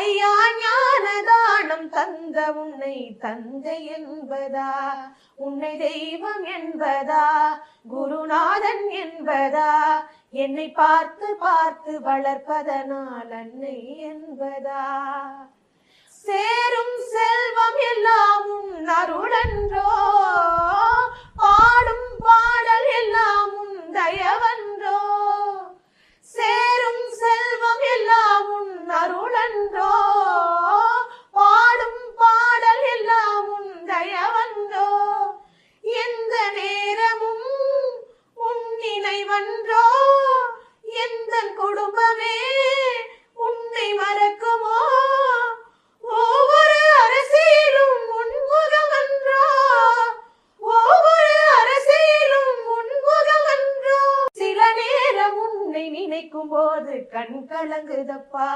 ஐயா ஞானதானம் தந்த உன்னை தந்தை என்பதா? உன்னை தெய்வம் என்பதா? குருநாதன் என்பதா? என்னை பார்த்து பார்த்து வளர்ப்பதனால் அன்னை என்பதா? சேரும் செல்வம் எல்லாம் அருளன்றோ? பாடும் பாடல் எல்லாம் உன் தயவன்றோ? சேரும் செல்வம் எல்லாம் அருளன்றோ? நினைவன்றோ எந்த குடும்பமே உன்னை மறக்குமோ? ஒவ்வொரு அரசியலும் உன்முகம் அன்றோ? ஒவ்வொரு அரசியலும் உன்முகம் அன்றோ? சில நேரம் உன்னை நினைக்கும் போது கண் கலங்குதப்பா.